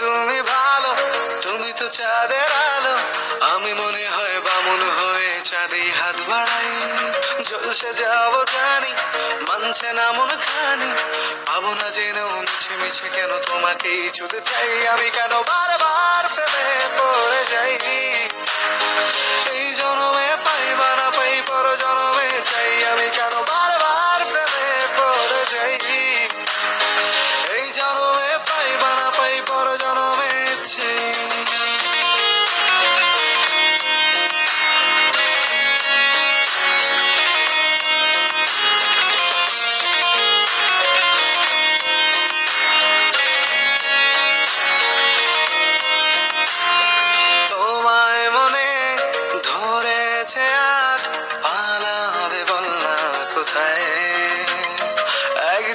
ভালো, তুমি তো চাঁদের আলো। আমি মনে হয় বামুন হয়ে চাঁদে হাত বাড়াই। জলসে যাব জানি, মানছে না মন খানি। পাবো না যেন মিছে মিছে কেন তোমাকেই ছুতে চাই। আমি কেন বারবার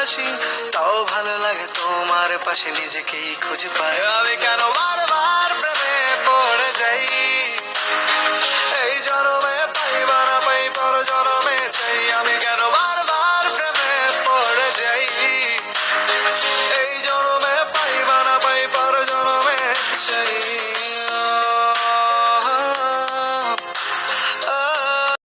ভাসি তাও ভালো লাগে তোমার পাশে নিজেকেই খুঁজে পাই। আমি কেন বারবার